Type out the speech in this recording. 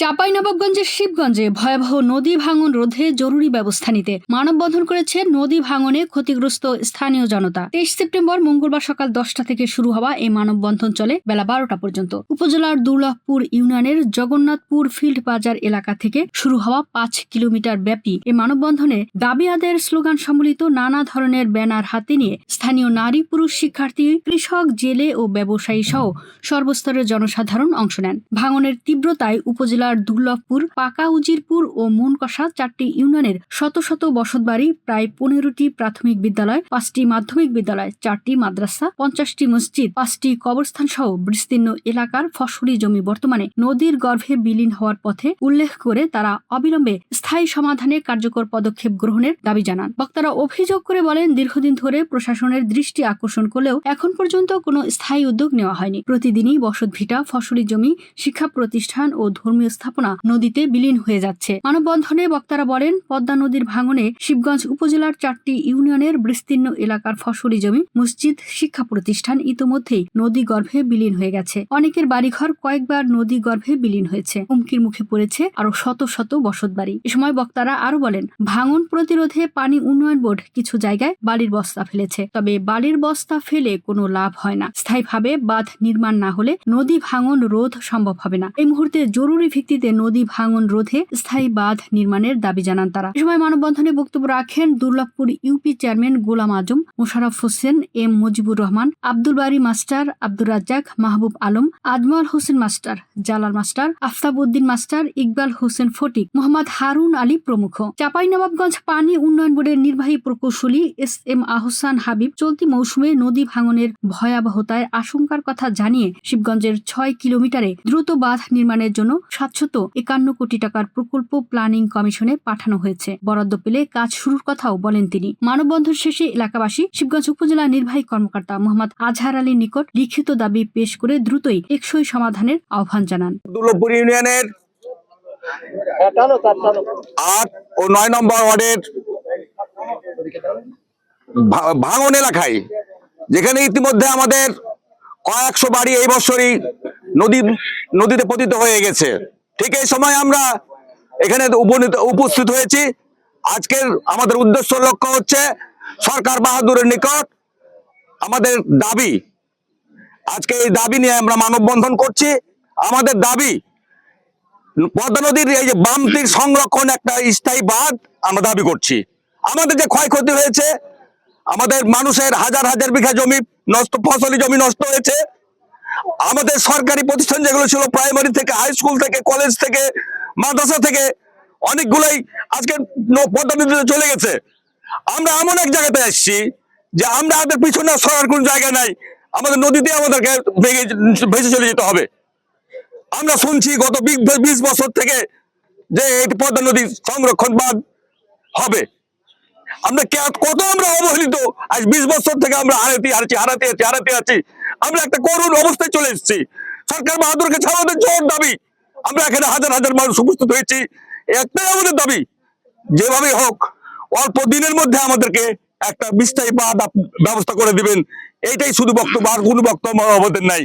চাঁপাইনবাবগঞ্জের শিবগঞ্জে ভয়াবহ নদী ভাঙন রোধে জরুরি ব্যবস্থা নিতে মানববন্ধন করেছে নদী ভাঙনে ক্ষতিগ্রস্ত স্থানীয় জনতা। তেইশ সেপ্টেম্বর মঙ্গলবার সকাল দশটা থেকে শুরু হওয়া এই মানববন্ধন চলে বেলা বারোটা পর্যন্ত। উপজেলার দুর্লভপুর ইউনিয়নের জগন্নাথপুর ফিল্ড বাজার এলাকা থেকে শুরু হওয়া পাঁচ কিলোমিটার ব্যাপী এই মানববন্ধনে দাবি আদায়ের স্লোগান সম্বলিত নানা ধরনের ব্যানার হাতে নিয়ে স্থানীয় নারী, পুরুষ, শিক্ষার্থী, কৃষক, জেলে ও ব্যবসায়ী সহ সর্বস্তরের জনসাধারণ অংশ নেন। ভাঙনের তীব্রতায় উপজেলার দুর্লভপুর, পাকা উজিরপুর ও মনকষা চারটি ইউনিয়নের শত শত বসতবাড়ি, প্রায় পনেরোটি প্রাথমিক বিদ্যালয়, পাঁচটি মাধ্যমিক বিদ্যালয়, চারটি মাদ্রাসা, পঞ্চাশটি মসজিদ, পাঁচটি কবরস্থান সহ বিস্তীর্ণ এলাকার ফসলি জমি বর্তমানে নদীর গর্ভে বিলীন হওয়ার পথে উল্লেখ করে তারা অবিলম্বে স্থায়ী সমাধানে কার্যকর পদক্ষেপ গ্রহণের দাবি জানান। বক্তারা অভিযোগ করে বলেন, দীর্ঘদিন ধরে প্রশাসনের দৃষ্টি আকর্ষণ করলেও এখন পর্যন্ত কোনো স্থায়ী উদ্যোগ নেওয়া হয়নি। প্রতিদিনই বসতভিটা, ফসলি জমি, শিক্ষা প্রতিষ্ঠান ও ধর্মীয় স্থাপনা নদীতে বিলীন হয়ে যাচ্ছে। মানববন্ধনে বক্তারা বলেন, পদ্মা নদীর ভাঙনে শিবগঞ্জ উপজেলার চারটি ইউনিয়নের বিস্তীর্ণ এলাকার ফসলি জমি, মসজিদ, শিক্ষা প্রতিষ্ঠান ইতোমধ্যেই নদী গর্ভে বিলীন হয়ে গেছে। অনেকের বাড়িঘর কয়েকবার নদী গর্ভে বিলীন হয়েছে। হুমকির মুখে পড়েছে আরও শত শত বসতবাড়ি। এ সময় বক্তারা আরও বলেন, ভাঙন প্রতিরোধে পানি উন্নয়ন বোর্ড কিছু জায়গায় বালির বস্তা ফেলেছে। তবে বালির বস্তা ফেলে কোনো লাভ হয় না। স্থায়ীভাবে বাঁধ নির্মাণ না হলে নদী ভাঙন রোধ সম্ভব হবে না। এই মুহূর্তে জরুরি ভিত্তিতে নদী ভাঙন রোধে স্থায়ী বাঁধ নির্মাণের দাবি জানান তারা। এ সময় মানববন্ধনে বক্তব্য রাখেন Durlabhpur UP chairman Golam Azam, Mosharraf Hossain, M Mujibur Rahman, Abdul Bari master, Abdur Razzak, Mahbub Alam, Azmal Hossain master, Jalal master Aftab Uddin master, Iqbal Hossain Fatik, Mohammad Harun Ali প্রমুখ। চাঁপাইনবাবগঞ্জ পানি উন্নয়ন বোর্ডের নির্বাহী প্রকৌশলী S M Ahsan Habib চলতি মৌসুমে নদী ভাঙনের ভয়াবহতায় আশঙ্কার কথা জানিয়ে শিবগঞ্জের ছয় কিলোমিটারে দ্রুত বাঁধ নির্মাণের জন্য সাতশত একান্ন কোটি টাকার প্রকল্প প্ল্যানিং কমিশনে পাঠানো হয়েছে। বরাদ্দ পেলে কাজ শুরুর কথাও বলেন তিনি। মানববন্ধন শেষে এলাকাবাসী শিবগঞ্জ উপজেলা নির্বাহী কর্মকর্তা মোহাম্মদ আজহার আলীর নিকট লিখিত দাবি পেশ করে দ্রুতই টেকসই সমাধানের আহ্বান জানান। ইউনিয়নের আট ও নয় নম্বর ওয়ার্ডের ভাঙন এলাকায়, যেখানে ইতিমধ্যে আমাদের কয়েকশো বাড়ি এই বছরই নদী, নদীতে পতিত হয়ে গেছে। ঠিক এই সময় আমরা এখানে উপনীত- উপস্থিত হয়েছি। আজকের আমাদের উদ্দেশ্য লক্ষ্য হচ্ছে সরকার বাহাদুরের নিকট আমাদের দাবি। আজকে এই দাবি নিয়ে আমরা মানববন্ধন করছি। আমাদের দাবি, পদ্মা নদীর এই যে বামতির সংরক্ষণ একটা স্থায়ী বাঁধ আমরা দাবি করছি। আমাদের যে ক্ষয়ক্ষতি হয়েছে, আমাদের মানুষের হাজার হাজার বিঘা জমি নষ্ট, ফসলি জমি নষ্ট হয়েছে। আমাদের সরকারি প্রতিষ্ঠান যেগুলো ছিল প্রাইমারি থেকে হাই স্কুল থেকে কলেজ থেকে, মাদ্রাসা থেকে, অনেকগুলোই আজকে পদ্মা চলে গেছে। আমরা এমন এক জায়গাতে এসেছি যে আমরা আমাদের পিছনে সরার কোন জায়গা নাই। আমাদের নদীতে আমাদেরকে ভেঙে ভেসে চলে যেতে হবে। আমরা শুনছি গত বিশ বছর থেকে যে এই পদ্মা নদী সংরক্ষণ বাঁধ হবে। আমরা কত আমরা অবহেলিত? আজ বিশ বছর থেকে আমরা হারাতে হারছি, হারাতে আছি হারাতে আছি আমরা একটা করুণ অবস্থায় চলে এসেছি। সরকার বাহাদুরকে ছাড়া আমাদের জোর দাবি। আমরা এখানে হাজার হাজার মানুষ উপস্থিত হয়েছি। একটাই আমাদের দাবি যেভাবে হোক, অল্প দিনের মধ্যে আমাদেরকে একটা বিস্তারিত ব্যবস্থা করে দিবেন। এইটাই শুধু বক্তব্য, আর কোনো বক্তব্য আমাদের নাই।